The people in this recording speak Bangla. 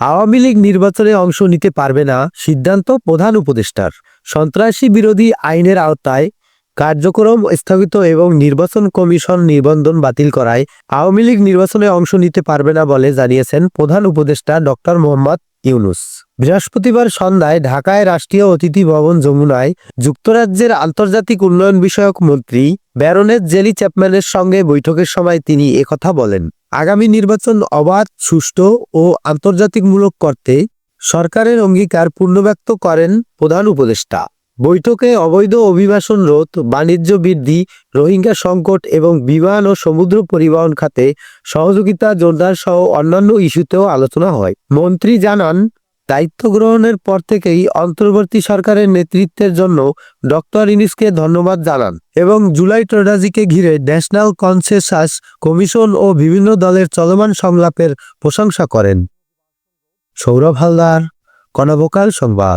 আওয়ামী লীগ নির্বাচনে অংশ নিতে পারবে না, সিদ্ধান্ত প্রধান উপদেষ্টার। সন্ত্রাসী বিরোধী আইনের আওতায় কার্যক্রম স্থগিত এবং নির্বাচন কমিশন নিবন্ধন বাতিল করায় আওয়ামী লীগ নির্বাচনে অংশ নিতে পারবে না বলে জানিয়েছেন প্রধান উপদেষ্টা ডক্টর মোহাম্মদ ইউনুস। বৃহস্পতিবার সন্ধ্যায় ঢাকায় রাষ্ট্রীয় অতিথি ভবন যমুনায় যুক্তরাজ্যের আন্তর্জাতিক উন্নয়ন বিষয়ক মন্ত্রী ব্যারনেট জেলি চ্যাপম্যানের সঙ্গে বৈঠকের সময় তিনি একথা বলেন। আগামী নির্বাচন অবাধ, সুষ্ঠু ও আন্তর্জাতিকমূলক করতে সরকারের অঙ্গীকার পূর্ণব্যক্ত করেন প্রধান উপদেষ্টা। বৈঠকে অবৈধ অভিবাসন রোধ, বাণিজ্য বৃদ্ধি, রোহিঙ্গা সংকট এবং বিমান ও সমুদ্র পরিবহন খাতে সহযোগিতা, জোরদার সহ অন্যান্য ইস্যুতেও আলোচনা হয়। মন্ত্রী জানান দায়িত্ব গ্রহণের পর থেকেই অন্তর্বর্তী সরকারের নেতৃত্বের জন্য ডক্টর ইনিসকে ধন্যবাদ জানান এবং জুলাই টোডাজিকে ঘিরে ন্যাশনাল কনসেসাস কমিশন ও বিভিন্ন দলের চলমান সংলাপের প্রশংসা করেন। সৌরভ হালদার, কনভোকাল সংবাদ।